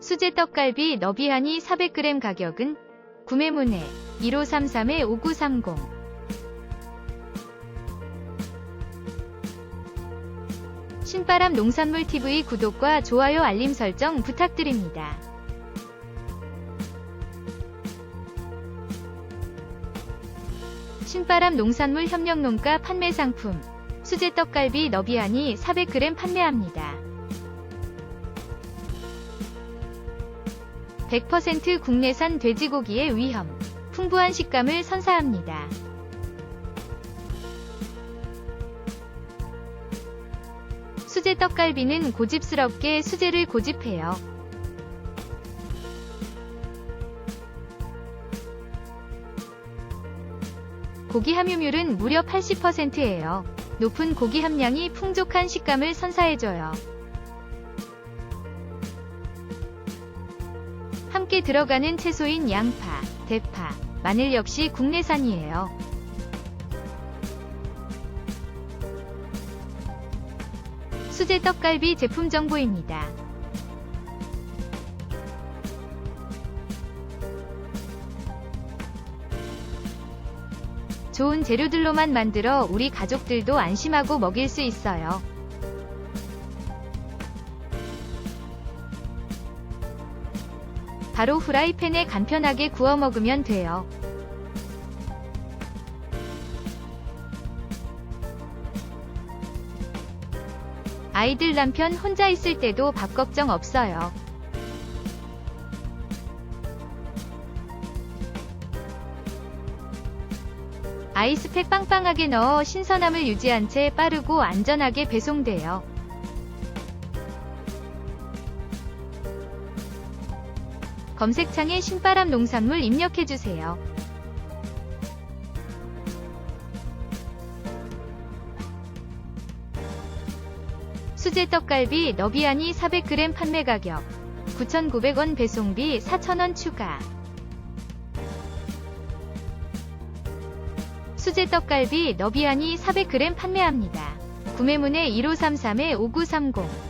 수제 떡갈비 너비하니 400g 가격은 구매문의 1533-5930 신바람 농산물 TV 구독과 좋아요 알림 설정 부탁드립니다. 신바람 농산물 협력농가 판매 상품 수제 떡갈비 너비하니 400g 판매합니다. 100% 국내산 돼지고기의 위험, 풍부한 식감을 선사합니다. 수제 떡갈비는 고집스럽게 수제를 고집해요. 고기 함유율은 무려 80%예요. 높은 고기 함량이 풍족한 식감을 선사해줘요. 함께 들어가는 채소인 양파, 대파, 마늘 역시 국내산이에요. 수제 떡갈비 제품 정보입니다. 좋은 재료들로만 만들어 우리 가족들도 안심하고 먹일 수 있어요. 바로 후라이팬에 간편하게 구워 먹으면 돼요. 아이들 남편 혼자 있을 때도 밥 걱정 없어요. 아이스팩 빵빵하게 넣어 신선함을 유지한 채 빠르고 안전하게 배송돼요. 검색창에 신바람 농산물 입력해주세요. 수제 떡갈비 너비아니 400g 판매 가격 9,900원 배송비 4,000원 추가 수제 떡갈비 너비아니 400g 판매합니다. 구매문의 1533-5930